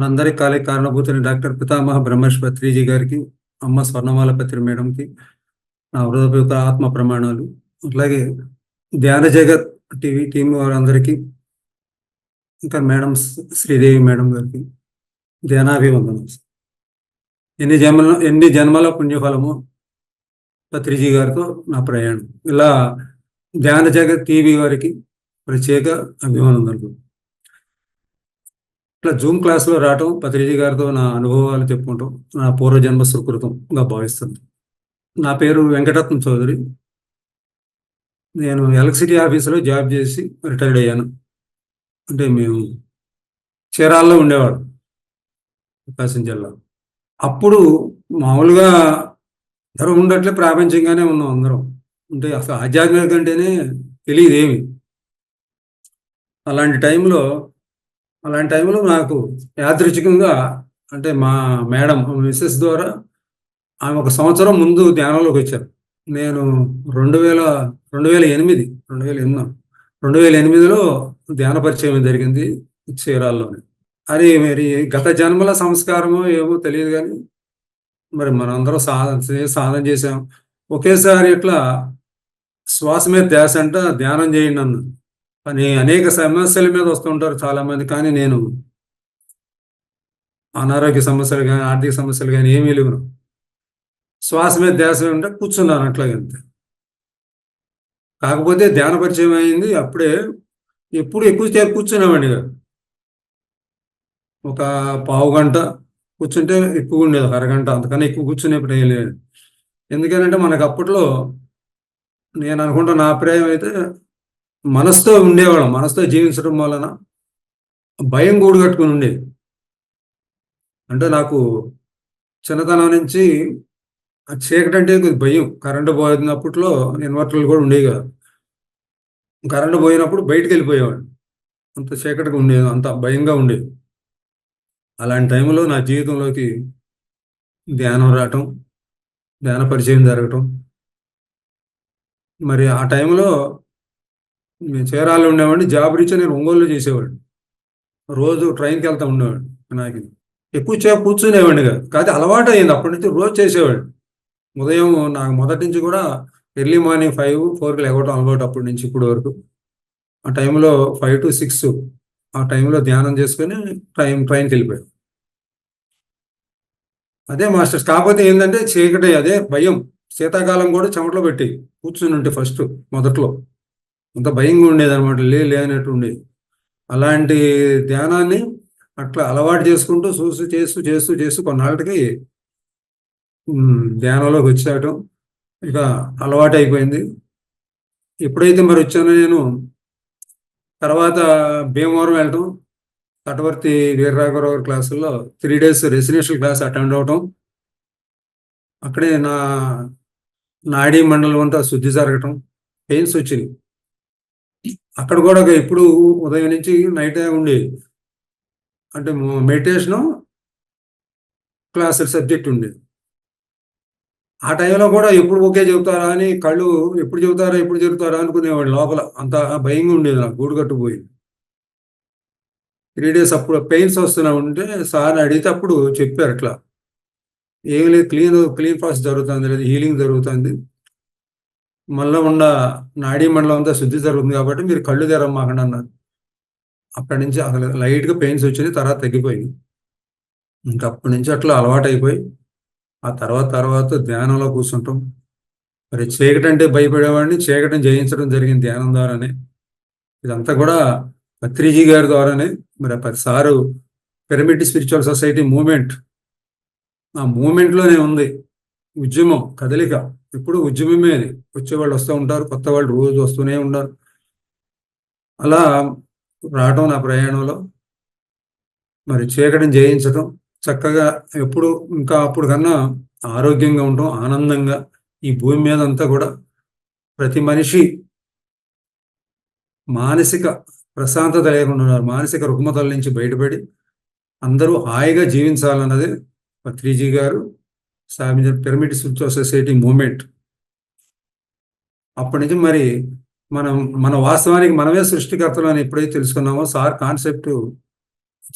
మనందరి కాలే కారణభూతుని డాక్టర్ పితామహ బ్రహ్మేష్ పత్రిజీ గారికి అమ్మ స్వర్ణమాల పత్రి మేడంకి నా హృదయపూర్వక ఆత్మ ప్రమాణాలు. అట్లాగే ధ్యాన జగత్ టీవీ టీం వారందరికీ ఇంకా మేడం శ్రీదేవి మేడం గారికి ధ్యానాభివందనం ఎన్ని జన్మల ఎన్ని జన్మల పుణ్యఫలము పత్రిజీ గారితో నా ప్రయాణం. ఇలా ధ్యాన జగత్ టీవీ వారికి ప్రత్యేక అభివందనలు. ఇట్లా జూమ్ క్లాస్లో రావటం పత్రిజీ గారితో నా అనుభవాలు చెప్పుకుంటాం నా పూర్వజన్మ సుకృతంగా భావిస్తుంది. నా పేరు వెంకటరత్న చౌదరి. నేను ఎలక్ట్రిసిటీ ఆఫీసులో జాబ్ చేసి రిటైర్డ్ అయ్యాను. అంటే మేము చీరాల్లో ఉండేవాడు ప్రకాశం జిల్లా అప్పుడు మామూలుగా అందరం ఉండట్లే ప్రాపంచికంగానే ఉన్నాం అందరం. అంటే అసలు ఆధ్యాత్మికత అంటేనే తెలియదేమి. అలాంటి టైంలో అలాంటి టైంలో నాకు యాదృచ్ఛికంగా అంటే మా మేడం మిస్సెస్ ద్వారా ఆమె ఒక సంవత్సరం ముందు ధ్యానంలోకి వచ్చారు. నేను రెండు వేల రెండు వేల ఎనిమిది రెండు వేల ఎనిమిది రెండు వేల ఎనిమిదిలో ధ్యాన పరిచయం జరిగింది చీరాల్లోనే. అది మరి గత జన్మల సంస్కారమో ఏమో తెలియదు కానీ మరి మనందరం సాధన సాధన చేసాం ఒకేసారి ఇట్లా శ్వాస మీద ధ్యాస అంట ధ్యానం చేయండి అన్నాను. అని అనేక సమస్యల మీద వస్తుంటారు చాలామంది కానీ నేను అనారోగ్య సమస్యలు కానీ ఆర్థిక సమస్యలు కానీ ఏమీ లేవు. శ్వాస మీద ధ్యాస ఉంటే కూర్చున్నాను అట్లాగంతే కాకపోతే ధ్యాన పరిచయం అయింది అప్పుడే ఎప్పుడు ఎక్కువ కూర్చున్నామండి ఒక పావు గంట కూర్చుంటే ఎక్కువ ఉండేది అరగంట అంతకన్నా ఎక్కువ కూర్చునేప్పుడు ఏం లేదు. ఎందుకంటే మనకు అప్పట్లో నేను అనుకుంటా నా అభిప్రాయం అయితే మనసుతో ఉండేవాళ్ళం మనసుతో జీవించడం వలన భయం గూడు కట్టుకుని ఉండేది. అంటే నాకు చిన్నతనం నుంచి ఆ చీకటి అంటే కొద్ది భయం. కరెంటు పోయిన అప్పట్లో ఇన్వర్టర్లు కూడా ఉండేవి కదా. కరెంటు పోయినప్పుడు బయటకు వెళ్ళిపోయేవాడు అంత చీకటిగా ఉండేది అంత భయంగా ఉండేది. అలాంటి టైంలో నా జీవితంలోకి ధ్యానం రావటం ధ్యాన పరిచయం జరగటం. మరి ఆ టైంలో మేము చీరాల్లో ఉండేవాడిని జాబ్ రీచ్ నేను ఒంగోలులో చేసేవాడిని. రోజు ట్రైన్కి వెళ్తా ఉండేవాడు నాకు ఎక్కువ సేపు కూర్చునేవాడిని కాదు కాదు అలవాటు అయింది అప్పటి నుంచి రోజు చేసేవాడు ఉదయం నాకు మొదటి నుంచి కూడా ఎర్లీ మార్నింగ్ ఫైవ్ ఫోర్కి లేవటం అలవాటు అప్పటి నుంచి ఇప్పుడు వరకు. ఆ టైంలో ఫైవ్ టు సిక్స్ ఆ టైంలో ధ్యానం చేసుకొని ట్రైన్ ట్రైన్కి వెళ్ళిపోయాడు అదే మాస్టర్స్. కాకపోతే ఏంటంటే చీకటి అదే భయం. శీతాకాలం కూడా చెమటలో పెట్టి కూర్చుని ఉంటే ఫస్ట్ మొదట్లో. అంత భయంగా ఉండేది అనమాట లే లేనట్టు ఉండేది. అలాంటి ధ్యానాన్ని అట్లా అలవాటు చేసుకుంటూ చూసి చేస్తూ చేస్తూ చేస్తూ కొన్నాళ్ళకి ధ్యానంలోకి వచ్చేయటం ఇక అలవాటు అయిపోయింది. ఎప్పుడైతే మరి వచ్చానో నేను తర్వాత భీమవరం వెళ్ళటం తటవర్తి వీరరాఘవరావు క్లాసుల్లో three days residential class attend అవటం అక్కడే నా నాడీ మండలం అంతా శుద్ధి జరగటం పెయిన్స్ వచ్చినాయి. అక్కడ కూడా ఇప్పుడు ఉదయం నుంచి నైట్ ఉండేది అంటే మెడిటేషను క్లాస్ సబ్జెక్ట్ ఉండేది ఆ టైంలో కూడా ఎప్పుడు ఓకే చెబుతారా అని కళ్ళు ఎప్పుడు చెబుతారా ఎప్పుడు చెబుతారా అనుకునేవాడు లోపల. అంత భయంగా ఉండేది నాకు గూడు కట్టుపోయింది త్రీ డేస్ అప్పుడు పెయిన్స్ వస్తున్నా ఉంటే సార్ అడిగితే అప్పుడు చెప్పారు అట్లా. ఏం లేదు క్లీన్ క్లీన్ ప్రాసెస్ జరుగుతుంది లేదు హీలింగ్ జరుగుతుంది. మళ్ళీ ఉన్న నాడీ మండలం అంతా శుద్ధి జరుగుతుంది కాబట్టి మీరు కళ్ళు తెరమ్మాకండి అన్నారు. అక్కడి నుంచి అసలు లైట్గా పెయిన్స్ వచ్చింది తర్వాత తగ్గిపోయింది. ఇంకా అప్పటి నుంచి అట్లా అలవాటైపోయి ఆ తర్వాత తర్వాత ధ్యానంలో కూర్చుంటాం. మరి చీకటి అంటే భయపడేవాడిని చీకటం జయించడం జరిగింది ధ్యానం ద్వారానే. ఇదంతా కూడా పత్రిజీ గారి ద్వారానే. మరి ప్రతిసారు పిరమిడ్ స్పిరిచువల్ సొసైటీ మూమెంట్ ఆ మూమెంట్లోనే ఉంది ఉద్యమం కదలిక. ఎప్పుడు ఉద్యమమే అది. వచ్చేవాళ్ళు వస్తూ ఉంటారు కొత్త వాళ్ళు రోజు వస్తూనే ఉంటారు అలా రావటం నా ప్రయాణంలో. మరి చీకటిని జయించడం చక్కగా ఎప్పుడు ఇంకా అప్పుడు కన్నా ఆరోగ్యంగా ఉండటం ఆనందంగా ఈ భూమి మీద అంతా కూడా ప్రతి మనిషి మానసిక ప్రశాంతత లేకుండా ఉన్నారు. మానసిక రుగ్మతల నుంచి బయటపడి అందరూ హాయిగా జీవించాలన్నది పత్రిజీ గారు. స్థాపించిన పిరమిడ్ స్పిరిచువల్ సొసైటీ మూమెంట్ అప్పటి నుంచి మరి మనం మన వాస్తవానికి మనమే సృష్టికర్తలు అని ఎప్పుడైతే తెలుసుకున్నామో సార్ కాన్సెప్ట్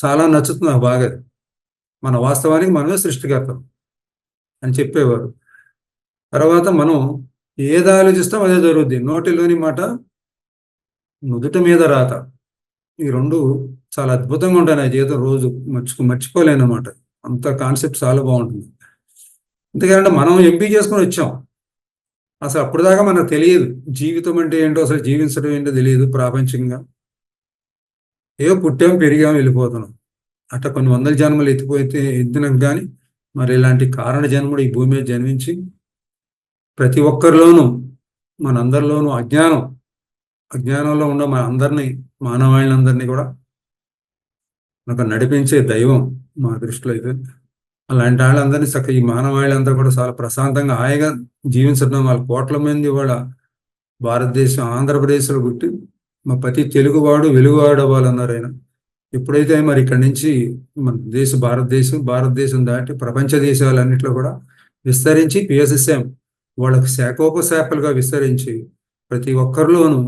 చాలా నచ్చుతుంది నాకు బాగా. మన వాస్తవానికి మనమే సృష్టికర్తలు అని చెప్పేవారు. తర్వాత మనం ఏది ఆలోచిస్తాం అదే జరుగుద్ది. నోటిలోని మాట నుదుట మీద రాత. ఈ రెండు చాలా అద్భుతంగా ఉంటాయి నా జీవితం రోజు. మర్చిపో మర్చిపోలేను అంత కాన్సెప్ట్ చాలా బాగుంటుంది. ఎందుకంటే మనం ఎంపీ చేసుకొని వచ్చాం. అసలు అప్పటిదాకా మనకు తెలియదు జీవితం అంటే ఏంటో అసలు జీవించడం ఏంటో తెలియదు ప్రాపంచికంగా. ఏదో పుట్టాం పెరిగాం వెళ్ళిపోతున్నాం. అట్లా కొన్ని వందల జన్మలు ఎత్తిపోతే ఎత్తినాం కానీ మరి ఇలాంటి కారణ జన్ముడు ఈ భూమి మీద జన్మించి ప్రతి ఒక్కరిలోనూ మనందరిలోనూ అజ్ఞానం అజ్ఞానంలో ఉన్న మన అందరినీ మానవాళ్ళందరినీ కూడా నాకు నడిపించే దైవం మా దృష్టిలో అయితే. అలాంటి వాళ్ళందరినీ చక్క ఈ మానవాళ్ళంతా కూడా చాలా ప్రశాంతంగా హాయిగా జీవించడం వాళ్ళ కోట్ల మంది కూడా భారతదేశం ఆంధ్రప్రదేశ్లో పుట్టి మా ప్రతి తెలుగువాడు వెలుగువాడు అవ్వాలన్నారు ఆయన. ఎప్పుడైతే మరి ఇక్కడి నుంచి మన దేశ భారతదేశం భారతదేశం దాటి ప్రపంచ దేశాలన్నింటిలో కూడా విస్తరించి పిఎస్ఎస్ఎం వాళ్ళకి శాఖోపశాఖలుగా విస్తరించి ప్రతి ఒక్కరిలోనూ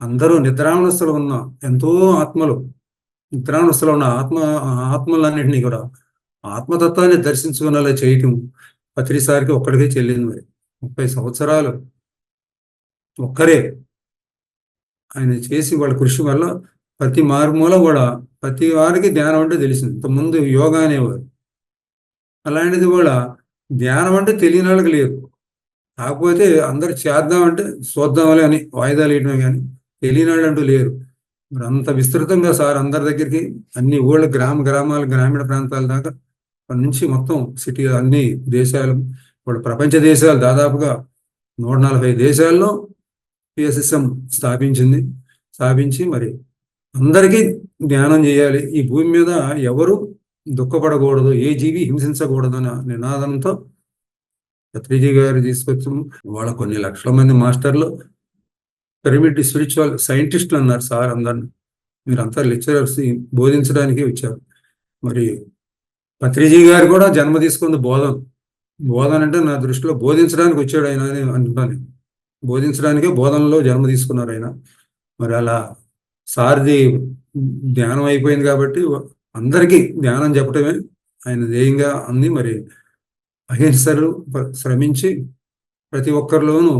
అందరూ నిద్రావస్థలో ఉన్న ఎంతో ఆత్మలు నిద్రావస్థలో ఉన్న ఆత్మ ఆత్మలన్నింటినీ కూడా ఆత్మతత్వాన్ని దర్శించుకునేలా చేయటం ప్రతిసారికి ఒక్కడికే చెల్లింది మరి. ముప్పై సంవత్సరాలు ఒక్కరే ఆయన చేసి వాళ్ళ కృషి వల్ల ప్రతి మార్మూల కూడా ప్రతి వారికి ధ్యానం అంటే తెలిసింది. ఇంతకుముందు యోగా అనేవారు. అలాంటిది కూడా ధ్యానం అంటే తెలియని వాళ్ళకి లేదు. కాకపోతే అందరు చేద్దామంటే చూద్దామని అని వాయిదాలు వేయడమే కానీ తెలియని వాళ్ళు అంటూ లేరు. మరి అంత విస్తృతంగా సార్ అందరి దగ్గరికి అన్ని ఊళ్ళ గ్రామ గ్రామాలు గ్రామీణ ప్రాంతాల దాకా నుంచి మొత్తం సిటీ అన్ని దేశాలు ఇప్పుడు ప్రపంచ దేశాలు దాదాపుగా నూట నలభై దేశాల్లో పిఎస్ఎస్ఎం స్థాపించింది. స్థాపించి మరి అందరికీ ధ్యానం చేయాలి. ఈ భూమి మీద ఎవరు దుఃఖపడకూడదు ఏ జీవి హింసించకూడదు అన్న నినాదంతో పత్రిజీ గారు తీసుకొచ్చి వాళ్ళ కొన్ని లక్షల మంది మాస్టర్లు పిరమిడ్ స్పిరిచువల్ సైంటిస్టులు అన్నారు సార్ అందరిని. మీరంతా లెక్చరర్స్ బోధించడానికి వచ్చారు. మరి పత్రిజీ గారు కూడా జన్మ తీసుకుంది బోధన బోధన అంటే నా దృష్టిలో బోధించడానికి వచ్చాడు ఆయన అని అంటున్నాను బోధించడానికే బోధనలో జన్మ తీసుకున్నారు ఆయన. మరి అలా సారిది ధ్యానం అయిపోయింది కాబట్టి అందరికీ ధ్యానం చెప్పడమే ఆయన ధ్యేయంగా అంది. మరి అహింసలు శ్రమించి ప్రతి ఒక్కరిలోనూ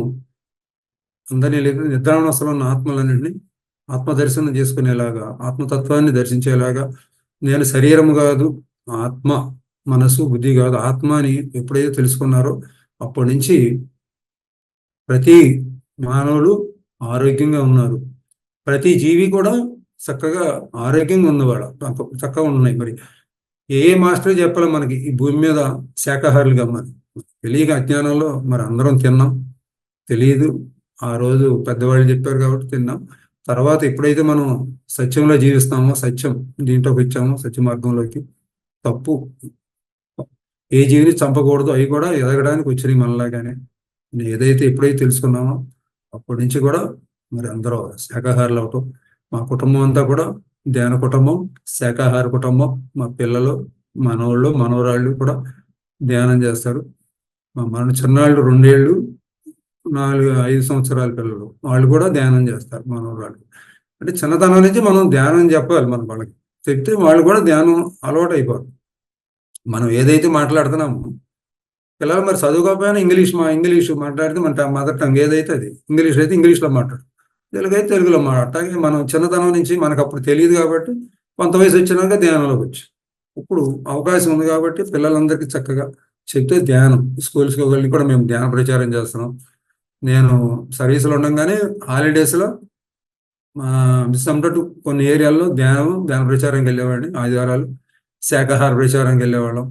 అందరినీ నిద్రావస్థలో ఉన్న ఆత్మలన్నింటినీ ఆత్మదర్శనం చేసుకునేలాగా ఆత్మతత్వాన్ని దర్శించేలాగా నేను శరీరం కాదు ఆత్మ మనసు బుద్ధి కాదు. ఆత్మ అని ఎప్పుడైతే తెలుసుకున్నారో అప్పటి నుంచి ప్రతి మానవులు ఆరోగ్యంగా ఉన్నారు. ప్రతి జీవి కూడా చక్కగా ఆరోగ్యంగా ఉన్నవాడు. చక్కగా ఉన్నాయి మరి. ఏ మాస్టర్ చెప్పాలి మనకి ఈ భూమి మీద శాకాహారులుగా మరి. తెలియక అజ్ఞానంలో మరి అందరం తిన్నాం. తెలియదు ఆ రోజు పెద్దవాళ్ళు చెప్పారు కాబట్టి తిన్నాం. తర్వాత ఎప్పుడైతే మనం సత్యంలో జీవిస్తామో సత్యం దీంట్లోకి వచ్చామో సత్య మార్గంలోకి తప్పు. ఏ జీవిని చంపకూడదు అవి కూడా ఎదగడానికి వచ్చినాయి మనలాగానే. ఏదైతే ఎప్పుడైతే తెలుసుకున్నామో అప్పటి నుంచి కూడా మరి అందరూ శాకాహారులు అవటం మా కుటుంబం అంతా కూడా ధ్యాన కుటుంబం శాకాహార కుటుంబం మా పిల్లలు మనవాళ్ళు మనవరాళ్ళు కూడా ధ్యానం చేస్తారు. మా మన చిన్నాళ్ళు రెండేళ్ళు నాలుగు ఐదు సంవత్సరాల పిల్లలు వాళ్ళు కూడా ధ్యానం చేస్తారు మనవరాళ్ళు అంటే చిన్నతనం నుంచి మనం ధ్యానం చెప్పాలి మన వాళ్ళకి. చెప్తే వాళ్ళు కూడా ధ్యానం అలవాటు అయిపోరు మనం ఏదైతే మాట్లాడుతున్నామో పిల్లలు మరి చదువుకోకపోయినా ఇంగ్లీష్ మా ఇంగ్లీష్ మాట్లాడితే మన మదర్ టంగ్ ఏదైతే అది ఇంగ్లీష్ అయితే ఇంగ్లీష్లో మాట్లాడు. తెలుగు అయితే తెలుగులో మాట్లాడటానికి మనం చిన్నతనం నుంచి మనకు అప్పుడు తెలియదు కాబట్టి కొంత వయసు వచ్చినాక ధ్యానంలోకి వచ్చి. ఇప్పుడు అవకాశం ఉంది కాబట్టి పిల్లలందరికీ చక్కగా చెప్తే ధ్యానం. స్కూల్స్కి వెళ్ళి కూడా మేము ధ్యాన ప్రచారం చేస్తున్నాం. నేను సర్వీసులు ఉండగానే హాలిడేస్లో సమ్టూ కొన్ని ఏరియాల్లో ధ్యానం ధ్యాన ప్రచారంకి వెళ్ళేవాడిని ఆదివారాలు శాకాహార ప్రచారంకి వెళ్ళేవాళ్ళం.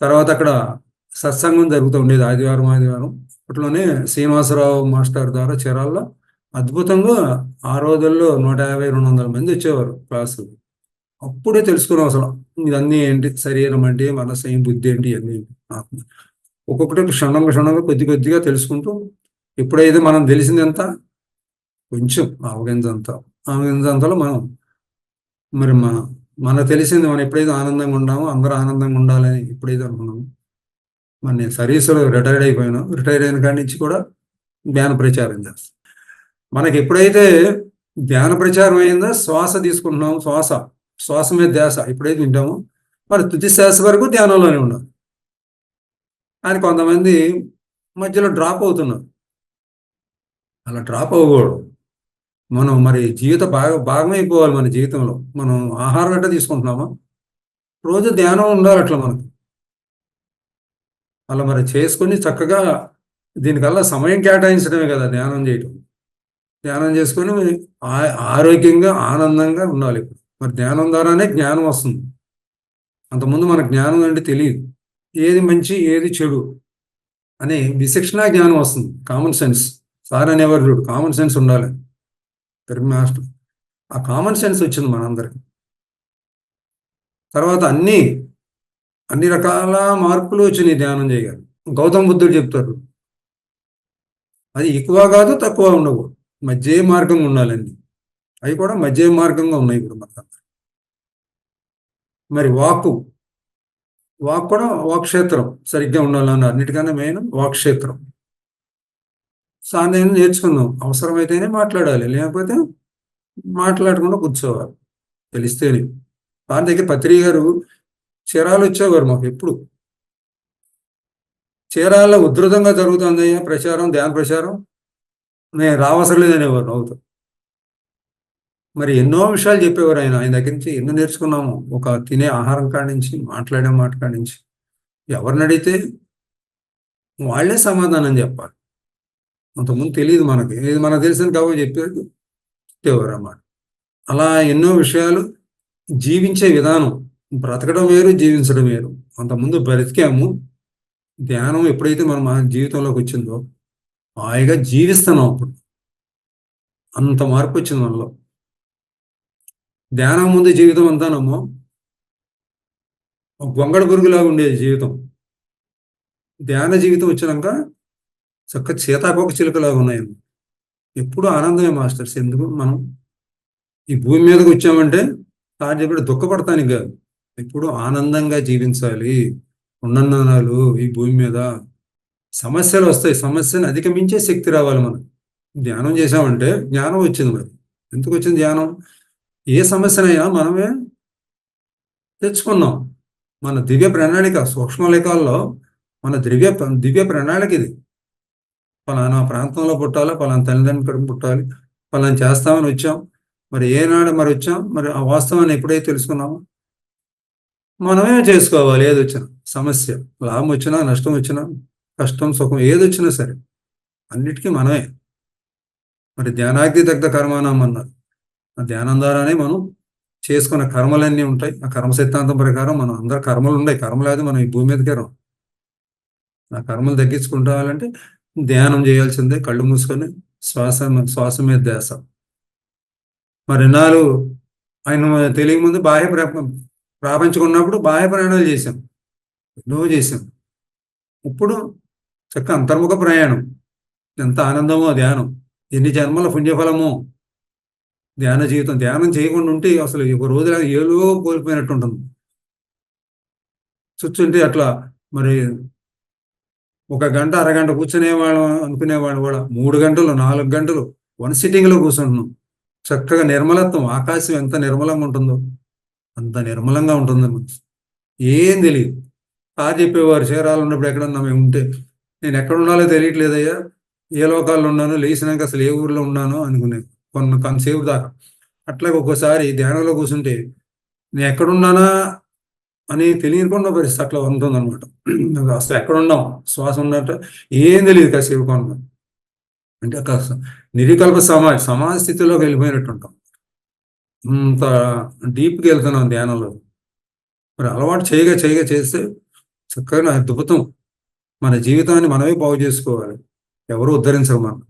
తర్వాత అక్కడ సత్సంగం జరుగుతూ ఉండేది ఆదివారం ఆదివారం. అట్లోనే శ్రీనివాసరావు మాస్టర్ ద్వారా చీరాల్లో అద్భుతంగా ఆ రోజుల్లో నూట యాభై రెండు వందల మంది వచ్చేవారు క్లాసులు. అప్పుడే తెలుసుకున్నాం అసలు ఇదన్నీ ఏంటి శరీరం అంటే మనసు ఏం బుద్ధి ఏంటి ఇవన్నీ ఆత్మ. ఒక్కొక్కటి క్షణంగా క్షణంగా కొద్ది కొద్దిగా తెలుసుకుంటూ ఎప్పుడైతే మనం తెలిసిందంతా కొంచెం అవగింజంత అవగింజంతలో మనం మరి మన మనకు తెలిసింది మనం ఎప్పుడైతే ఆనందంగా ఉన్నామో అందరూ ఆనందంగా ఉండాలని ఎప్పుడైతే అనుకున్నాము మరి నేను సర్వీసులో రిటైర్డ్ అయిపోయాను. రిటైర్ అయిన కాడి నుంచి కూడా ధ్యాన ప్రచారం చేస్తాను మనకి ఎప్పుడైతే ధ్యాన ప్రచారం అయిందో శ్వాస తీసుకుంటున్నాము శ్వాస శ్వాస మీద ధ్యాస ఎప్పుడైతే వింటామో మరి తుది శ్వాస వరకు ధ్యానంలోనే ఉండాలి అని కొంతమంది మధ్యలో డ్రాప్ అవుతున్నారు. అలా డ్రాప్ అవ్వకూడదు. మనం మరి జీవిత భాగ భాగమైపోవాలి మన జీవితంలో. మనం ఆహారం ఎట్లా తీసుకుంటున్నామా? రోజు ధ్యానం ఉండాలి అట్లా మనకు. అలా మరి చేసుకొని చక్కగా దీనికల్లా సమయం కేటాయించడమే కదా ధ్యానం చేయటం. ధ్యానం చేసుకొని ఆరోగ్యంగా ఆనందంగా ఉండాలి మరి ధ్యానం ద్వారానే జ్ఞానం వస్తుంది. అంతకుముందు మనకు జ్ఞానం అంటే తెలియదు. ఏది మంచి ఏది చెడు అనే విశిక్షణ జ్ఞానం వస్తుంది. Common sense. సార్ అనేవారు కామన్ సెన్స్ ఉండాలి. మాస్టర్ ఆ కామన్ సెన్స్ వచ్చింది మనందరికి. తర్వాత అన్ని అన్ని రకాల మార్పులు వచ్చినాయి ధ్యానం చేయగలరు గౌతమ బుద్ధుడు చెప్తారు అది ఎక్కువ కాదు తక్కువ ఉండవు. మధ్య మార్గంగా ఉండాలండి. అవి కూడా మధ్య మార్గంగా ఉన్నాయి ఇప్పుడు మనకు మరి వాక్కు. వాక్ కూడా వాక్షేత్రం సరిగ్గా ఉండాలన్నారు అన్నిటికన్నా మెయిన్ వాక్షేత్రం సాందేహం నేర్చుకుందాం. అవసరమైతేనే మాట్లాడాలి. లేకపోతే మాట్లాడకుండా కూర్చోవాలి. తెలిస్తేనే. దాని దగ్గర పత్రిక గారు చీరాలు వచ్చేవారు మాకు ఎప్పుడు. చీరాల్లో ఉధృతంగా జరుగుతుంది ప్రచారం ధ్యాన ప్రచారం? నేను రావసరం లేదనేవారు నవ్వుతూ. మరి ఎన్నో విషయాలు చెప్పేవారు ఆయన. ఆయన దగ్గర నుంచి ఎన్నో నేర్చుకున్నాము. ఒక తినే ఆహారం కాడి నుంచి మాట్లాడే మాట కాడి నుంచి. ఎవరిని అడిగితే వాళ్ళే సమాధానం చెప్పాలి. అంతకుముందు తెలియదు మనకి. ఇది మనకు తెలిసిన కాబట్టి చెప్పారు చెప్పేవారు అన్నమాట అలా ఎన్నో విషయాలు జీవించే విధానం బ్రతకడం వేరు జీవించడం వేరు. అంతకుముందు బ్రతికాము. ధ్యానం ఎప్పుడైతే మనం మన జీవితంలోకి వచ్చిందో హాయిగా జీవిస్తున్నాం అప్పుడు. అంత మార్పు వచ్చింది మనలో. ధ్యానం ముందు జీవితం అంతానమ్మో గొంగడ పురుగులాగా ఉండేది జీవితం. ధ్యాన జీవితం వచ్చినాక చక్క సీతాకోక చిలుకలాగా ఉన్నాయి. ఎప్పుడు ఆనందమే మాస్టర్స్. ఎందుకు? మనం ఈ భూమి మీదకి వచ్చామంటే సార్ చెప్పి దుఃఖపడతానికి కాదు. ఎప్పుడు ఆనందంగా జీవించాలి. ఉన్నన్నాలు ఈ భూమి మీద సమస్యలు వస్తాయి. సమస్యను అధిగమించే శక్తి రావాలి మనం ధ్యానం చేసామంటే జ్ఞానం వచ్చింది మరి ఎందుకు వచ్చింది ధ్యానం? ఏ సమస్యనైనా మనమే తెచ్చుకున్నాం. మన దివ్య ప్రణాళిక సూక్ష్మలేఖాల్లో మన దివ్య దివ్య ప్రణాళిక ఇది. పలానా ప్రాంతంలో పుట్టాలి పలానా తల్లిదండ్రులు పుట్టాలి పలానా చేస్తామని వచ్చాం. మరి ఏనాడు మరి వచ్చాం? మరి ఆ వాస్తవాన్ని ఎప్పుడైతే తెలుసుకున్నామో? మనమే చేసుకోవాలి ఏది వచ్చినా. సమస్య లాభం వచ్చినా నష్టం వచ్చినా కష్టం సుఖం ఏది వచ్చినా సరే అన్నిటికీ మనమే. మరి ధ్యానాగ్ని దగ్ధ కర్మానం అన్నారు. ఆ ధ్యానం ద్వారానే మనం చేసుకున్న కర్మలన్నీ ఉంటాయి. ఆ కర్మ సిద్ధాంతం ప్రకారం మనం అందరు కర్మలు ఉన్నాయి. కర్మ లేదు మనం ఈ భూమి మీదకి రాం. ఆ కర్మలు తగ్గించుకుంటావాలంటే ధ్యానం చేయాల్సిందే కళ్ళు మూసుకొని శ్వాస శ్వాస మీద ధ్యాస. మరి నాలుగు ఆయన తెలియక ముందు బాహ్య ప్రాపంచుకున్నప్పుడు బాహ్య ప్రయాణాలు చేశాం. ఎన్నో చేశాం. ఇప్పుడు చక్క అంతర్ముఖ ప్రయాణం. ఎంత ఆనందమో ధ్యానం. ఎన్ని జన్మల పుణ్యఫలమో. ధ్యాన జీవితం ధ్యానం చేయకుండా ఉంటే అసలు ఒక రోజు ఏలో కోల్పోయినట్టు ఉంటుంది చూస్తుంటే అట్లా మరి ఒక గంట అరగంట కూర్చునేవాళ్ళం అనుకునేవాడు కూడా. మూడు గంటలు నాలుగు గంటలు వన్ సిట్టింగ్లో కూర్చుంటున్నాం. చక్కగా నిర్మలత్వం ఆకాశం ఎంత నిర్మలంగా ఉంటుందో. అంత నిర్మలంగా ఉంటుంది. ఏం తెలియదు. సార్ చెప్పేవారు చీరాలు ఉన్నప్పుడు ఎక్కడన్నా మేము ఉంటే. నేను ఎక్కడ ఉండాలో తెలియట్లేదయ్యా. ఏ లోకాల్లో ఉన్నానో లేచినాక అసలు ఏ ఊర్లో ఉన్నానో అనుకునే కొన్ని కొంతసేపు దాకా. అట్లాగే ఒక్కోసారి ధ్యానంలో కూర్చుంటే నేను ఎక్కడున్నానా? అని తెలియకుండా పరిస్థితి అట్లా ఉంటుంది అనమాట అసలు ఎక్కడున్నాం శ్వాస ఉన్నట్టు ఏం తెలియదు కాసేపు కొన్నాం. అంటే కాస్త నిరికల్ప సమాజ్ సమాజ స్థితిలోకి వెళ్ళిపోయినట్టు ఉంటాం. అంత డీప్కి వెళ్తున్నాం ధ్యానంలో. మరి అలవాటు చేయగా చేయగా చేస్తే చక్కగా అద్భుతం. మన జీవితాన్ని మనమే బాగు చేసుకోవాలి. ఎవరు ఉద్ధరించరు మనం.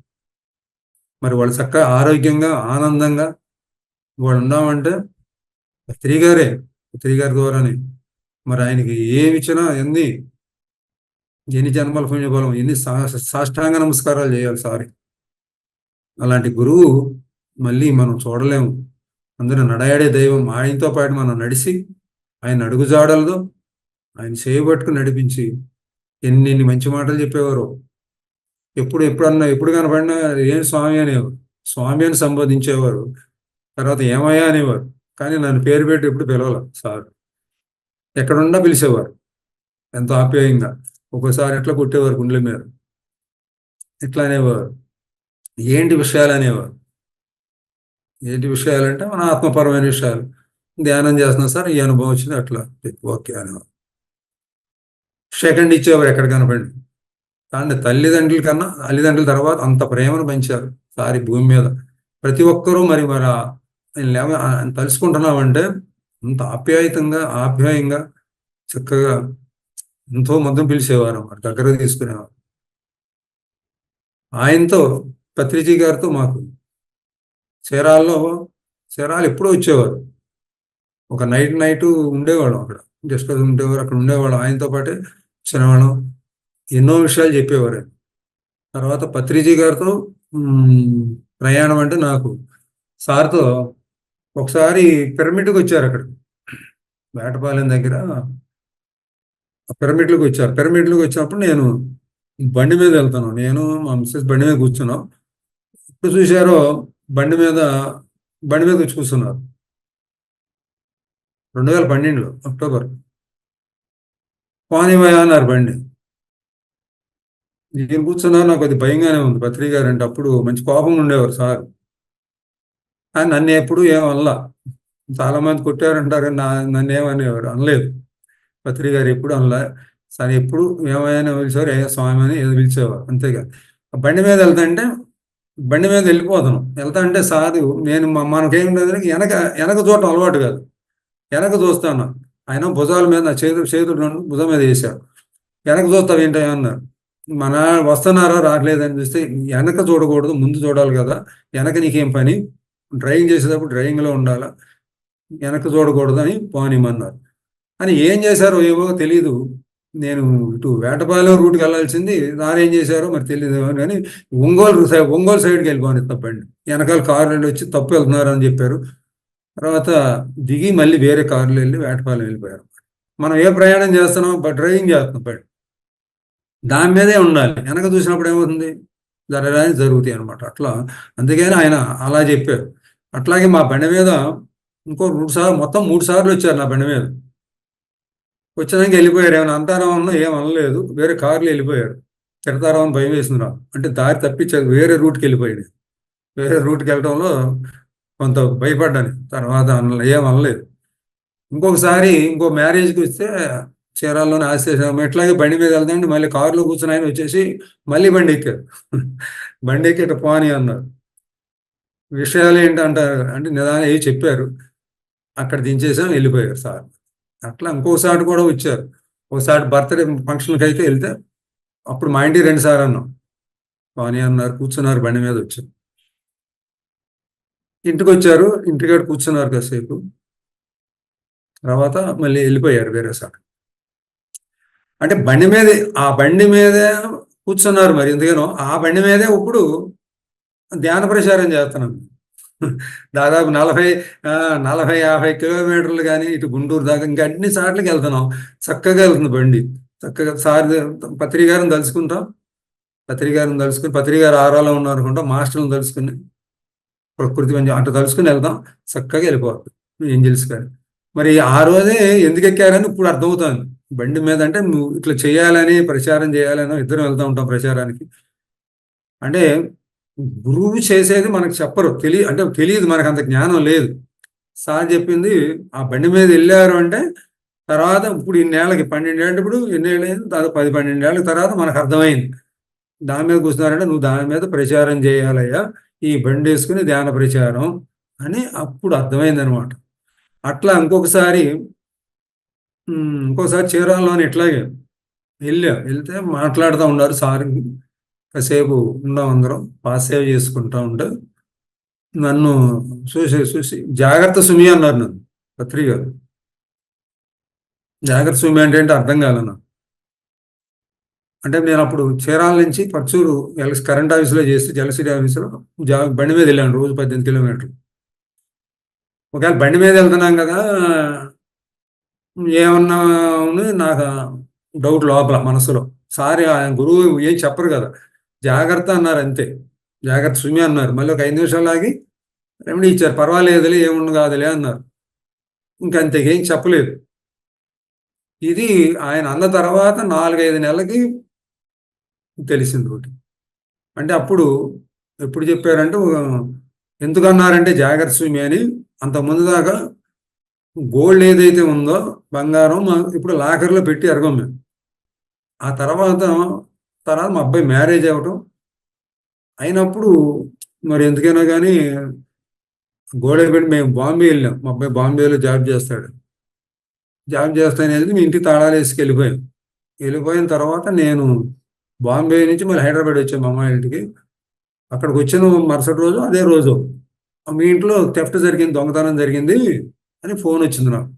మరి వాళ్ళు చక్కగా ఆరోగ్యంగా ఆనందంగా వాళ్ళు ఉన్నామంటే స్త్రీ గారే స్త్రీ గారి ద్వారానే మరి ఆయనకి ఏమి ఇచ్చినా ఎన్ని ఎన్ని జన్మల పుణ్యబలం ఎన్ని సాష్టాంగ నమస్కారాలు చేయాలి సారీ. అలాంటి గురువు మళ్ళీ మనం చూడలేము. అందులో నడయాడే దైవం ఆయనతో పాటు మనం నడిచి ఆయన అడుగుజాడలతో ఆయన చేయబట్టుకుని నడిపించి ఎన్ని ఎన్ని మంచి మాటలు చెప్పేవారు. ఎప్పుడు ఎప్పుడన్నా ఎప్పుడు కనపడినా ఏం స్వామి అనేవారు. స్వామి అని సంబోధించేవారు. తర్వాత ఏమయ్యా అనేవారు. కానీ నన్ను పేరు పెట్టి ఎప్పుడు పిలవాలి సార్. ఎక్కడున్నా పిలిచేవారు ఎంతో ఆప్యాయంగా ఒక్కోసారి ఎట్లా కొట్టేవారు గుండెల మీద ఇట్లా అనేవారు ఏంటి విషయాలు అనేవారు ఏంటి విషయాలు అంటే మన ఆత్మపరమైన విషయాలు ధ్యానం చేస్తున్నా సార్ ఈ అనుభవం వచ్చింది అట్లా ఓకే అనేవారు సెకండ్ ఇచ్చేవారు ఎక్కడ కనపడి కానీ తల్లిదండ్రుల కన్నా తల్లిదండ్రుల తర్వాత అంత ప్రేమను పెంచారు సారి భూమి మీద ప్రతి ఒక్కరూ మరి మరి తలుసుకుంటున్నామంటే అంత ఆప్యాయతంగా ఆప్యాయంగా చక్కగా ఎంతో మద్దం పిలిచేవారు. అన్నమాట దగ్గర తీసుకునేవారు. ఆయనతో పత్రిజీ గారితో మాకు చీరాల్లో చీరాలు ఎప్పుడో వచ్చేవారు. ఒక నైట్ నైట్ ఉండేవాళ్ళం అక్కడ. జస్ట్ ఉండేవారు అక్కడ ఉండేవాళ్ళం. ఆయనతో పాటే వచ్చినవాళ్ళం ఎన్నో విషయాలు చెప్పేవారు. తర్వాత పత్రిజీ గారితో ప్రయాణం అంటే నాకు సార్తో ఒకసారి పిరమిడ్కి వచ్చారు అక్కడ. వేటపాలెం దగ్గర పిరమిడ్లకు వచ్చారు. పిరమిడ్లకు వచ్చినప్పుడు నేను బండి మీద వెళ్తాను. నేను మా మిస్సెస్ బండి మీద కూర్చున్నాం. ఇప్పుడు చూశారో బండి మీద బండి మీద వచ్చి కూర్చున్నారు. రెండు వేల పన్నెండులో అక్టోబర్. పానీమయ అన్నారు బండి. నేను కూర్చున్నారు నాకు అది భయంగానే ఉంది. పత్రిక గారు అంటే అప్పుడు మంచి కోపంగా ఉండేవారు సార్. నన్ను ఎప్పుడు ఏమనలా చాలా మంది కొట్టారంటారు నా నన్ను ఏమనేవారు అనలేదు. పత్రి గారు ఎప్పుడు అనలే. సరే ఎప్పుడు ఏమైనా పిలిచేవారు ఏ స్వామి అని ఏదో పిలిచేవారు అంతేగా. బండి మీద వెళ్తాంటే బండి మీద వెళ్ళిపోతాను. వెళ్తా అంటే సాధు నేను మనకేం లేదు వెనక వెనక చూడటం అలవాటు కాదు. వెనక చూస్తాను. ఆయన భుజాల మీద నా చేతులు చేతులు భుజం మీద వేశారు. వెనక చూస్తావు ఏంటో అన్నారు. మన వస్తున్నారా? రావట్లేదని చూస్తే వెనక చూడకూడదు ముందు చూడాలి కదా. వెనక నీకేం పని? డ్రైవింగ్ చేసేటప్పుడు డ్రైవింగ్లో ఉండాలా? వెనక చూడకూడదు అని పోనిమన్నారు. అని ఏం చేశారో ఏమో తెలియదు నేను ఇటు వేటపాలెం రూట్కి వెళ్ళాల్సింది. దాని ఏం చేశారో మరి తెలియదు కానీ ఒంగోలు సైడ్ ఒంగోలు సైడ్కి వెళ్ళిపోని తప్పండి. వెనకాల కారు నుండి వచ్చి తప్పు వెళ్తున్నారు అని చెప్పారు. తర్వాత దిగి మళ్ళీ వేరే కారులో వెళ్ళి వేటపాలెం వెళ్ళిపోయారు. మనం ఏ ప్రయాణం చేస్తున్నాం? బట్ డ్రైవింగ్ చేస్తున్నాం దాని మీదే ఉండాలి. వెనక చూసినప్పుడు ఏమవుతుంది? జరగడానికి జరుగుతాయి అనమాట అట్లా అందుకని ఆయన అలా చెప్పారు. అట్లాగే మా బండి మీద ఇంకో రెండు సార్లు మొత్తం మూడు సార్లు వచ్చారు నా బండి మీద. వచ్చేదానికి వెళ్ళిపోయారు. ఏమైనా అంటారా అన్నా ఏం అనలేదు. వేరే కార్లు వెళ్ళిపోయారు. తిడతారా భయం వేసింది అంటే దారి తప్పించారు వేరే రూట్కి వెళ్ళిపోయాడు. వేరే రూట్కి వెళ్ళడంలో కొంత భయపడ్డాను. తర్వాత అనలే ఏం అనలేదు. ఇంకొకసారి ఇంకో మ్యారేజ్కి వస్తే చీరాల్లోనే ఆశేసాము ఎట్లాగే బండి మీద వెళ్తాండి మళ్ళీ కారులో కూర్చుని ఆయన వచ్చేసి మళ్ళీ బండి ఎక్కారు. బండి ఎక్కేట పోనీ అన్నారు. విషయాలు ఏంటంటారు? అంటే నిదానం ఏ చెప్పారు? అక్కడ దించేసాం వెళ్ళిపోయారు సార్. అట్లా ఇంకోసారి కూడా వచ్చారు. ఒకసారి బర్త్డే ఫంక్షన్కి అయితే వెళ్తే అప్పుడు మా ఇంటికి రెండు సార్ అన్నాం. పోనీ అన్నారు కూర్చున్నారు బండి మీద వచ్చారు ఇంటికి వచ్చారు ఇంటికాడ కూర్చున్నారు కాసేపు. తర్వాత మళ్ళీ వెళ్ళిపోయారు వేరే సార్. అంటే బండి మీద ఆ బండి మీదే కూర్చున్నారు మరి ఎందుకనో ఆ బండి మీదే ఇప్పుడు ధ్యాన ప్రచారం చేస్తున్నాం. దాదాపు నలభై ఆ, నలభై యాభై కిలోమీటర్లు కానీ ఇటు గుంటూరు దాకా ఇంకా అన్ని సార్లకి వెళ్తున్నాం. చక్కగా వెళ్తుంది బండి. చక్కగా సార్ పత్రికారం తలుచుకుంటాం. పత్రికారం తలుచుకుని పత్రికారు ఆరాలో ఉన్నారు అనుకుంటాం మాస్టర్లను తలుచుకుని ప్రకృతి మంచి అటు తలుచుకుని వెళ్తాం. చక్కగా వెళ్ళిపోతుంది ఏంజిల్స్ గారు. మరి ఆ రోజే ఎందుకు ఎక్కారని ఇప్పుడు అర్థమవుతుంది. బండి మీద అంటే ఇట్లా చేయాలని ప్రచారం చేయాలని ఇద్దరం వెళ్తూ ఉంటాం ప్రచారానికి. అంటే గురువు చేసేది మనకు చెప్పరు. తెలియ అంటే తెలియదు మనకు అంత జ్ఞానం లేదు. సార్ చెప్పింది ఆ బండి మీద వెళ్ళారు అంటే తర్వాత ఇప్పుడు ఇన్నేళ్ళకి పన్నెండేళ్ళు ఇప్పుడు ఎన్నేళ్ళు అయింది? దాదాపు పది పన్నెండేళ్ళ తర్వాత మనకు అర్థమైంది. దాని మీద కూర్చున్నారంటే నువ్వు దాని మీద ప్రచారం చేయాలయ్యా. ఈ బండి వేసుకుని ధ్యాన ప్రచారం అని అప్పుడు అర్థమైంది అనమాట అట్లా ఇంకొకసారి ఇంకొకసారి ఇంకోసారి చీరాల్లోని ఇట్లాగే వెళ్ళా. వెళ్తే మాట్లాడుతూ ఉన్నారు సార్. కాసేపు ఉన్నాం అందరం పాస్ చేసుకుంటా ఉంటే నన్ను చూసి చూసి జాగ్రత్త సుమి అన్నారు నన్ను పత్రి గారు. జాగ్రత్త సుమి అంటే ఏంటి అర్థం కాలేదు నాకు. అంటే నేను అప్పుడు చీరాల నుంచి పర్చూరు ఎలక్స్ కరెంట్ ఆఫీస్లో చేస్తే జలసిటీ ఆఫీస్లో జా బండి మీద వెళ్ళాను రోజు పద్దెనిమిది కిలోమీటర్లు. ఒకవేళ బండి మీద వెళ్తున్నాం కదా ఏమన్నా ఉంది నాకు డౌట్ లోపల మనసులో. సారీ ఆయన గురువు ఏం చెప్పరు కదా. జాగ్రత్త అన్నారు అంతే. జాగ్రత్త సుమి అన్నారు. మళ్ళీ ఒక ఐదు నిమిషాలు ఆగి రెమెడీ ఇచ్చారు పర్వాలేదులే ఏముండు కాదులే అన్నారు. ఇంకంతే ఏం చెప్పలేదు. ఇది ఆయన అన్న తర్వాత నాలుగైదు నెలలకి తెలిసింది ఒకటి. అంటే అప్పుడు ఎప్పుడు చెప్పారంటే ఎందుకన్నారంటే జాగ్రత్త స్వామి అని అంత ముందు దాకా గోల్డ్ ఏదైతే ఉందో బంగారం ఇప్పుడు లాకర్లో పెట్టి ఎరగం మేము. ఆ తర్వాత తర్వాత మా అబ్బాయి మ్యారేజ్ అవ్వటం. అయినప్పుడు మరి ఎందుకైనా కానీ గోడకి పెట్టి మేము బాంబే వెళ్ళాం. మా అబ్బాయి బాంబేలో జాబ్ చేస్తాడు. జాబ్ చేస్తానని మీ ఇంటికి తాళాలు వేసుకు వెళ్ళిపోయాం. వెళ్ళిపోయిన తర్వాత నేను బాంబే నుంచి మళ్ళీ హైదరాబాద్ వచ్చాం మా అమ్మాయి ఇంటికి. అక్కడికి వచ్చిన మరుసటి రోజు అదే రోజు. మీ ఇంట్లో థెఫ్ట్ జరిగింది దొంగతనం జరిగింది అని ఫోన్ వచ్చింది నాకు.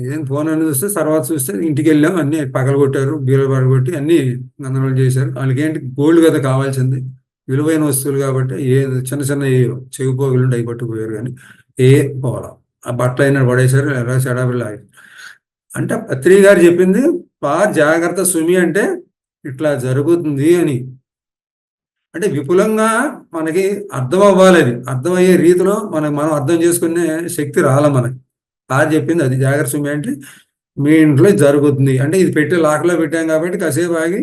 ఏం ఫోన్ అని చూస్తే తర్వాత చూస్తే ఇంటికి వెళ్ళాం అన్ని పగలగొట్టారు బీరలు పగలగొట్టి అన్ని గందరగోళం చేశారు. వాళ్ళకి ఏంటి? గోల్డ్ కదా కావాల్సింది. విలువైన వస్తువులు కాబట్టి ఏ చిన్న చిన్న చెవిపోగులు అవి పట్టుకుపోయారు కానీ ఏ పోవాల ఆ బట్టలు అయినా పడేశారు ఎలా అంటే పత్రి గారు చెప్పింది బా జాగ్రత్త సుమి అంటే ఇట్లా జరుగుతుంది అని. అంటే విపులంగా మనకి అర్థం అవ్వాలి అది. అర్థమయ్యే రీతిలో మనకి మనం అర్థం చేసుకునే శక్తి రాల మనకి. సార్ చెప్పింది అది జాగ్రత్త సుమి అంటే మీ ఇంట్లో జరుగుతుంది. అంటే ఇది పెట్టి లాక్లో పెట్టాం కాబట్టి కాసేపు ఆగి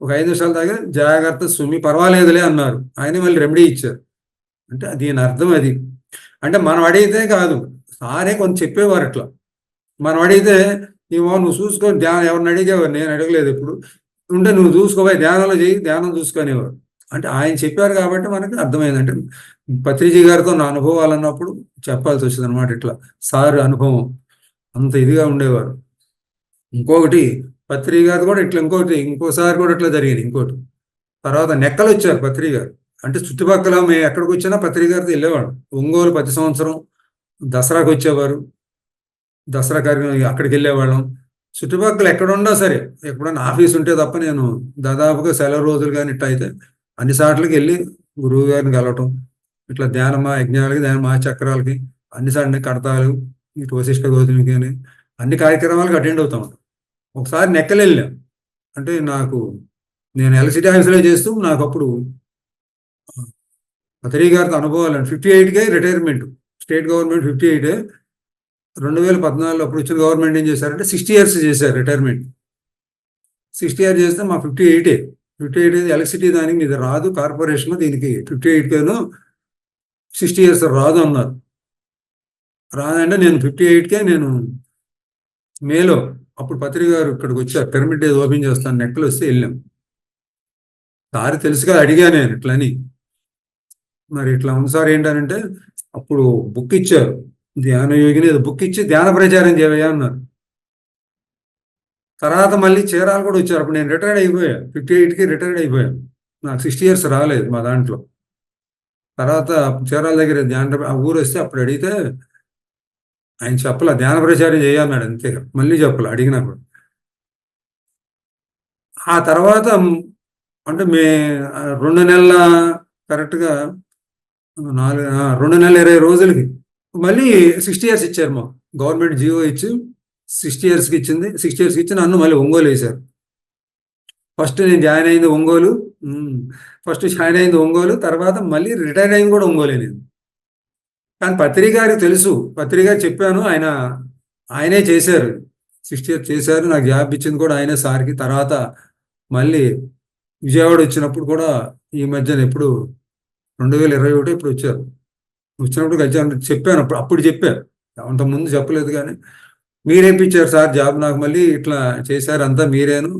ఒక ఐదు నిమిషాల దాకా జాగ్రత్త సుమి పర్వాలేదులే అన్నారు. ఆయన మళ్ళీ రెమెడీ ఇచ్చారు. అంటే దీని అర్థం అది. అంటే మనం అడిగితే కాదు సారే కొంత చెప్పేవారు అట్లా. మనం అడిగితే నీవో నువ్వు చూసుకొని ధ్యానం ఎవరిని అడిగేవారు? నేను అడగలేదు ఇప్పుడు ఉంటే నువ్వు చూసుకోవాలి ధ్యానంలో చేయి ధ్యానం చూసుకునేవారు అంటే ఆయన చెప్పారు కాబట్టి మనకి అర్థమైందంటే పత్రిజీ గారితో నా అనుభవాలు అన్నప్పుడు చెప్పాల్సి వచ్చింది అనమాట ఇట్లా. సార్ అనుభవం. అంత ఇదిగా ఉండేవారు. ఇంకొకటి పత్రిక గారు కూడా ఇట్లా ఇంకోటి ఇంకోసారి కూడా ఇట్లా జరిగింది ఇంకోటి. తర్వాత నెక్కలు వచ్చారు పత్రిక గారు. అంటే చుట్టుపక్కల మేము ఎక్కడికి వచ్చినా పత్రిక గారితో వెళ్ళేవాడు ఒంగోలు ప్రతి సంవత్సరం దసరాకు వచ్చేవారు. దసరా కార్యక్రమం అక్కడికి వెళ్ళేవాళ్ళం. చుట్టుపక్కల ఎక్కడున్నా సరే ఎప్పుడన్నా ఆఫీస్ ఉంటే తప్ప నేను దాదాపుగా సెలవు రోజులు కానీ ఇట్లా అయితే అన్ని సార్లకి వెళ్ళి గురువు గారిని కలవటం ఇట్లా ధ్యానమా యజ్ఞాలకి ధ్యానమా చక్రాలకి అన్ని సార్లు కడతాలు ఇటు వశిష్ట గౌతమికి అని అన్ని కార్యక్రమాలకు అటెండ్ అవుతాం ఒకసారి నెక్కలెళ్ళాం అంటే నాకు నేను ఎలక్ట్రిసిటీ ఆఫీస్లో చేస్తూ నాకు అప్పుడు అతడి గారితో అనుభవాలు fifty ఎయిట్కే retirement. State government fifty eight. రెండు వేల పద్నాలుగులో అప్పుడు వచ్చిన గవర్నమెంట్ ఏం చేశారంటే సిక్స్టీ ఇయర్స్ చేశారు రిటైర్మెంట్. సిక్స్టీ ఇయర్స్ చేస్తే మా ఫిఫ్టీ ఎయిటే. ఫిఫ్టీ ఎయిట్ ఎలక్ట్రిసిటీ దానికి మీద రాదు కార్పొరేషన్ దీనికి ఫిఫ్టీ ఎయిట్కేను సిక్స్టీ ఇయర్స్ రాదు అన్నారు. రాదంటే నేను ఫిఫ్టీ ఎయిట్కే నేను మేలో అప్పుడు పత్రిక గారు ఇక్కడికి వచ్చారు పిరమిడ్ ఏదో ఓపెన్ చేస్తాను నెక్కలు వస్తే వెళ్ళాం. తెలుసు తెలుసుగా అడిగా నేను ఇట్లని. మరి ఇట్లా ఉంది సార్ ఏంటనంటే అప్పుడు బుక్ ఇచ్చారు. ధ్యాన యోగిని బుక్ ఇచ్చి ధ్యాన ప్రచారం చేయవయ్యా అన్నారు. తర్వాత మళ్ళీ చీరాలు కూడా వచ్చారు. అప్పుడు నేను రిటైర్డ్ అయిపోయాను. ఫిఫ్టీ ఎయిట్కి రిటైర్డ్ అయిపోయాను. నాకు సిక్స్టీ ఇయర్స్ రాలేదు మా దాంట్లో. తర్వాత చీరాల దగ్గర ధ్యాన ఆ ఊరు వస్తే అప్పుడు అడిగితే ఆయన చెప్పలే ధ్యాన ప్రచారం చేయన్నాడు అంతే. మళ్ళీ చెప్పలే అడిగినప్పుడు. ఆ తర్వాత అంటే మే రెండు నెలల కరెక్ట్గా నాలుగు రెండు నెలల ఇరవై రోజులకి మళ్ళీ సిక్స్టీ ఇయర్స్ ఇచ్చారు మా గవర్నమెంట్ జియో ఇచ్చి సిక్స్టీ ఇయర్స్కి ఇచ్చింది. సిక్స్టీ ఇయర్స్కి ఇచ్చి నన్ను మళ్ళీ ఒంగోలు వేశారు. ఫస్ట్ నేను జాయిన్ అయింది ఒంగోలు. ఫస్ట్ జాయిన్ అయింది ఒంగోలు. తర్వాత మళ్ళీ రిటైర్ అయింది కూడా ఒంగోలే నేను. కానీ పత్రిక గారికి తెలుసు. పత్రిక గారు చెప్పాను. ఆయన ఆయనే చేశారు. సిక్స్టీ ఇయర్స్ చేశారు. నాకు జాబ్ ఇచ్చింది కూడా ఆయనే సార్కి. తర్వాత మళ్ళీ విజయవాడ వచ్చినప్పుడు కూడా ఈ మధ్యన ఎప్పుడు రెండు వేల ఇరవై ఒకటి ఇప్పుడు వచ్చారు. వచ్చినప్పుడు కలిసి చెప్పాను. అప్పుడు అప్పుడు చెప్పారు. అంతకుముందు చెప్పలేదు కానీ మీరేపించారు సార్ జాబ్? నాకు మళ్ళీ ఇట్లా చేశారు అంతా మీరేను.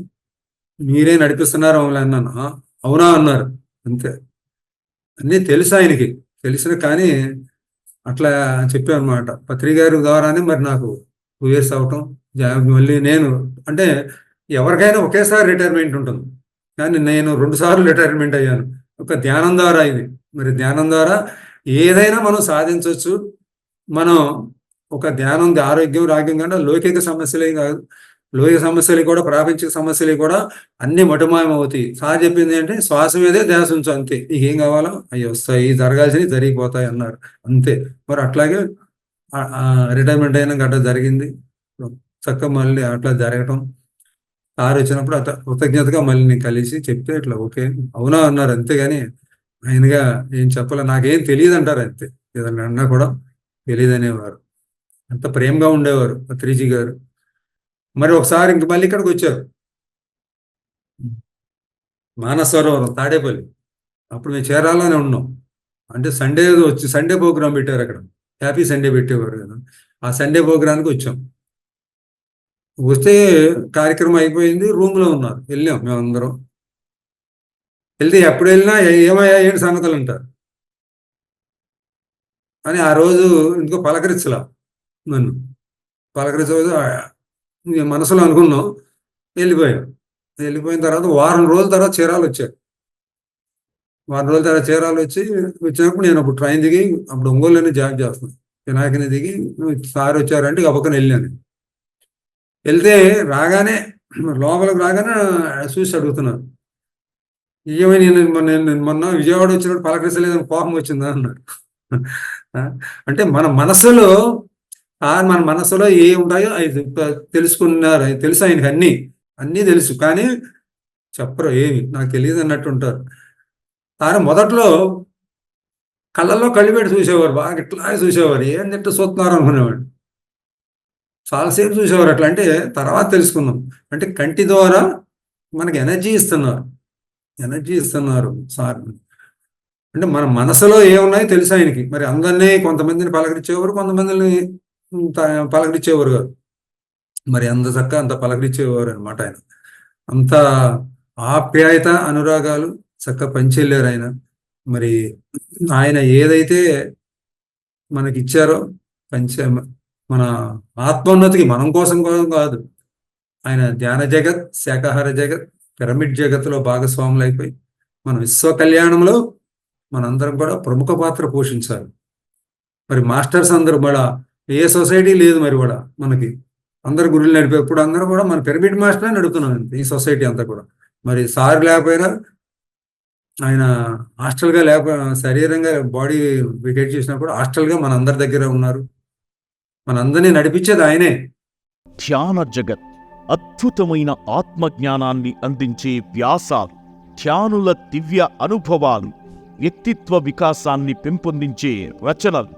మీరే నడిపిస్తున్నారు అన్నాను. అవునా అన్నారు. అంతే. అన్నీ తెలుసు ఆయనకి. తెలిసిన కానీ అట్లా చెప్పాను అనమాట పత్రిక గారి ద్వారానే మరి నాకు టూ ఇయర్స్ అవటం. జాబ్ మళ్ళీ నేను అంటే ఎవరికైనా ఒకేసారి రిటైర్మెంట్ ఉంటుంది. కానీ నేను రెండు సార్లు రిటైర్మెంట్ అయ్యాను. ఒక ధ్యానం ద్వారా ఇది. మరి ధ్యానం ద్వారా ఏదైనా మనం సాధించవచ్చు మనం ఒక ధ్యానం ఆరోగ్యం రాగ్యం కంటే లౌకిక సమస్యలే కాదు. లౌకిక సమస్యలు కూడా ప్రాపంచిక సమస్యలు కూడా అన్ని మటుమాయం అవుతాయి సార్ చెప్పింది అంటే శ్వాస మీదే ధ్యాస ఉంచు అంతే. నీకు ఏం కావాలో? అవి వస్తాయి. జరగాల్సినవి జరిగిపోతాయి అన్నారు. అంతే. మరి అట్లాగే రిటైర్మెంట్ అయిన గంట జరిగింది. చక్కగా మళ్ళీ అట్లా జరగటం. సార్ వచ్చినప్పుడు అట్లా కృతజ్ఞతగా మళ్ళీ నేను కలిసి చెప్తే ఇట్లా ఓకే. అవునా అన్నారు. అంతేగాని ఆయనగా ఏం చెప్పాలి? నాకేం తెలియదు అంటారు అంతే. ఏదన్నా అన్నా కూడా తెలియదు అంత ప్రేమగా ఉండేవారు త్రీజీ గారు. మరి ఒకసారి ఇంక మళ్ళీ ఇక్కడికి వచ్చారు. మానసరోవరం తాడేపల్లి. అప్పుడు మేము చేరాలని ఉన్నాం. అంటే సండే వచ్చి సండే ప్రోగ్రామ్ పెట్టారు అక్కడ. హ్యాపీ సండే పెట్టేవారు కదా. ఆ సండే ప్రోగ్రామ్కి వచ్చాం. వస్తే కార్యక్రమం అయిపోయింది రూమ్లో ఉన్నారు. వెళ్ళాం మేమందరం వెళ్తే ఎప్పుడు వెళ్ళినా ఏమయ్యా ఏంటి సంగతులు అంటారు. అని ఆ రోజు ఇంకో పలకరించలా. నన్ను. పలకరించలేదు. మనసులో అనుకున్నాం. వెళ్ళిపోయాం. వెళ్ళిపోయిన తర్వాత వారం రోజుల తర్వాత చీరాలు వచ్చారు వారం రోజుల తర్వాత చీరాలు వచ్చి వచ్చినప్పుడు నేను అప్పుడు ట్రైన్ దిగి అప్పుడు ఒంగోలులోనే జాబ్ చేస్తున్నాను. వినాయకుని దిగి సార్ వచ్చారంటే ఇక పక్కన వెళ్ళాను వెళ్తే రాగానే లోపలికి రాగానే చూసి అడుగుతున్నారు ఏమై నేను మొన్న నేను మొన్న విజయవాడ వచ్చినప్పుడు పలకరించలేదని కోపం వచ్చిందా? అన్నాడు. అంటే మన మనసులో ఆ మన మనసులో ఏ ఉంటాయో అవి తెలుసుకున్నారు. అవి తెలుసు ఆయనకి అన్నీ. అన్నీ తెలుసు. కానీ చెప్పరు ఏమి. నాకు తెలియదు అన్నట్టు ఉంటారు. ఆయన మొదట్లో కళ్ళల్లో కళ్ళు పెట్టి చూసేవారు. బాగా ఇట్లా చూసేవారు. ఏం తింటే చూస్తున్నారు అనుకునేవాడు. చాలాసేపు చూసేవారు. అట్లా అంటే తర్వాత తెలుసుకున్నాం అంటే కంటి ద్వారా మనకి ఎనర్జీ ఇస్తున్నారు. ఎనర్జీ ఇస్తున్నారు సార్. అంటే మన మనసులో ఏమున్నాయో తెలుసు ఆయనకి. మరి అందరినీ కొంతమందిని పలకరించేవారు కొంతమందిని పలకరించేవారు కాదు. మరి అంత చక్క అంత పలకరించేవారు అనమాట ఆయన. అంత ఆప్యాయత అనురాగాలు చక్క పంచెళ్ళారు ఆయన. మరి ఆయన ఏదైతే మనకి ఇచ్చారో పంచ మన ఆత్మోన్నతికి మనం కోసం కోసం కాదు. ఆయన ధ్యాన జగత్ శాకాహార జగత్ పిరమిడ్ జగత్తులో భాగస్వాములు అయిపోయి మన విశ్వ కళ్యాణంలో మనందరం కూడా ప్రముఖ పాత్ర పోషించాలి మరి మాస్టర్స్ అందరూ కూడా ఏ సొసైటీ లేదు మరి కూడా మనకి. అందరు గురువులు నడిపే ఇప్పుడు అందరూ కూడా మన పిరమిడ్ మాస్టర్ నడుపుతున్నాం ఈ సొసైటీ అంతా కూడా. మరి సార్ లేకపోయినా ఆయన హాస్టల్గా లేకపోయినా శరీరంగా బాడీ వికెట్ చేసినప్పుడు హాస్టల్గా మన అందరి దగ్గర ఉన్నారు. మనందరినీ నడిపించేది ఆయనే. ధ్యాన జగత్ అద్భుతమైన ఆత్మజ్ఞానాన్ని అందించే వ్యాసాలు ధ్యానుల దివ్య అనుభవాలు వ్యక్తిత్వ వికాసాన్ని పెంపొందించే రచనలు.